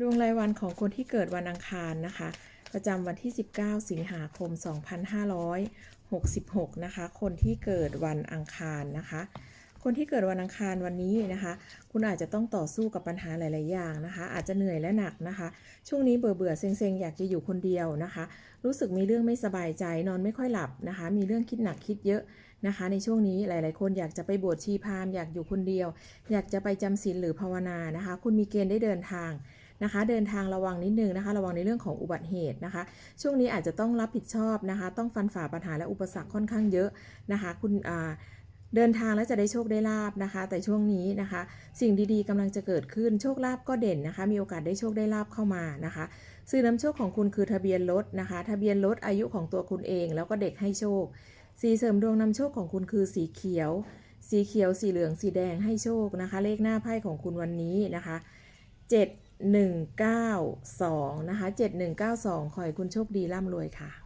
ดวงรายวันของคนที่เกิดวันอังคารนะคะ ประจำวันที่ 19 สิงหาคม 2566 นะคะ คนที่เกิดวันอังคารนะคะ คนที่เกิดวันอังคารวันนี้นะคะ คุณอาจจะต้องต่อสู้กับปัญหาหลาย ๆ อย่างนะคะ อาจจะเหนื่อยและหนักนะคะ ช่วงนี้เบื่อเบื่อเซ็ง ๆ อยากจะอยู่คนเดียวนะคะ รู้สึกมีเรื่องไม่สบายใจนอนไม่ค่อยหลับนะคะ มีเรื่องคิดหนักคิดเยอะนะคะในช่วงนี้หลาย ๆ คนอยากจะไปบวชชีพราหมณ์อยากอยู่คนเดียว อยากจะไปจำศีลหรือภาวนานะคะ คุณมีเกณฑ์ได้เดินทาง นะคะ เดินทางระวังนิดนึงนะคะ ระวังในเรื่องของอุบัติเหตุนะคะ ช่วงนี้อาจจะต้องรับผิดชอบนะคะ ต้องฟันฝ่าปัญหาและอุปสรรคค่อนข้างเยอะนะคะ คุณอ่าเดินทางแล้วจะได้โชคได้ลาบนะคะ แต่ช่วงนี้นะคะ สิ่งดีๆกำลังจะเกิดขึ้นโชคลาภก็เด่นนะคะ มีโอกาสได้โชคได้ลาบเข้ามานะคะ ซื้อนำโชคของคุณคือทะเบียนรถนะคะ ทะเบียนรถอายุของตัวคุณเอง แล้วก็เด็กให้โชค สีเสริมดวงนำโชคของคุณคือสีเขียว สีเขียว สีเหลือง สีแดงให้โชคนะคะ เลขหน้าไพ่ของคุณวันนี้นะคะ 7192 นะคะ 7192 ขอให้คุณโชคดีร่ำรวยค่ะ